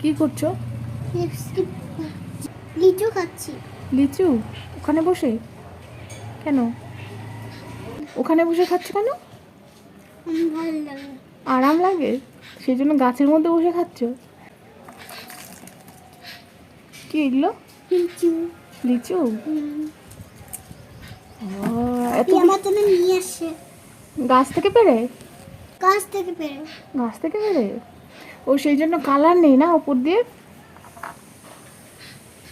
কি করছ? লিচু খাচ্ছি। লিচু? ওখানে বসে? কেন? ওখানে বসে খাচ্ছ কেন? আরাম লাগে? সেই জন্য গাছের মধ্যে বসে খাচ্ছ? কি এগুলো? লিচু। লিচু? হুম। এত আমার জন্য নিয়ে গাছ থেকে পেরে? গাছ থেকে পেরে। গাছ থেকে পেরে? ও সেই জন্য কালার নেই না উপর দিয়ে?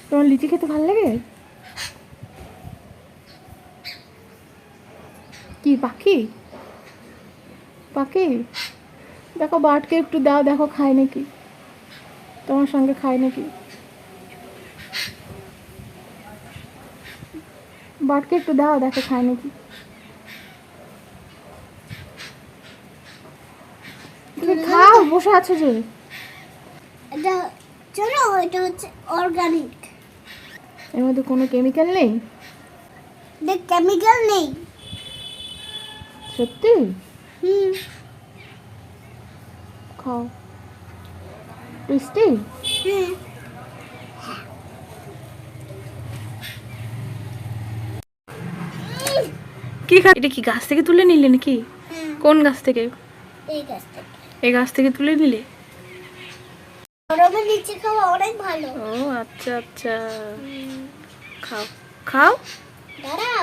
তোমার লিচি খেতে ভালো লাগে? কি পাখি? পাখি? দেখো বাটকে একটু দাও দেখো খায় নাকি? তোমার সঙ্গে খায় নাকি? বাটকে একটু দাও দেখো খায় নাকি? তুমি বসে আছো যে? এটা চলো এটা হচ্ছে অর্গানিক এর মধ্যে কোনো কেমিক্যাল নেই? দেখ কেমিক্যাল নেই। সত্যি? হুম। খাও। টেস্টি কি খা এটা কি গাছ থেকে তুলে নিলে নাকি? কোন গাছ থেকে? এই গাছ থেকে। এই গাছ থেকে তুলে নিলে? গরমে খাওয়া অনেক ভালো। ও আচ্ছা আচ্ছা। খাও দাঁড়াও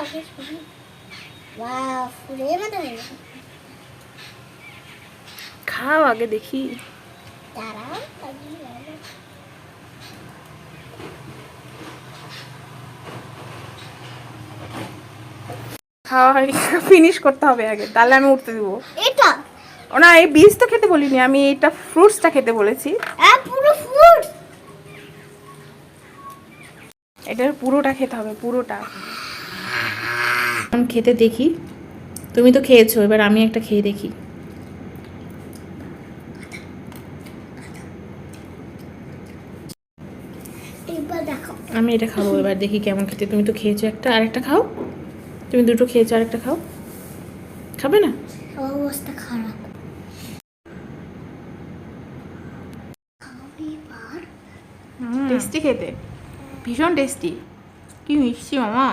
আগে দেখি। দাঁড়াও খাওয়া ফিনিশ করতে হবে আগে তাহলে আমি উঠতে দেবো। এটা। না এই বীজ তো খেতে বলিনি আমি এটা ফ্রুটসটা খেতে বলেছি। হ্যাঁ এটার পুরোটা খেতে হবে পুরোটা। আমি খেতে দেখি। তুমি তো খেয়েছো এবার আমি একটা খেয়ে দেখি। এবার দেখো। আমি এটা খাব এবার দেখি কেমন খেতে। তুমি তো খেয়েছো একটা আরেকটা খাও। তুমি দুটো খেয়েছো আরেকটা খাও। খাবে না? অবস্থা খারাপ খাও এবার টেস্টি খেতে। ভীষণ টেস্টি। কি মিষ্টি মামা।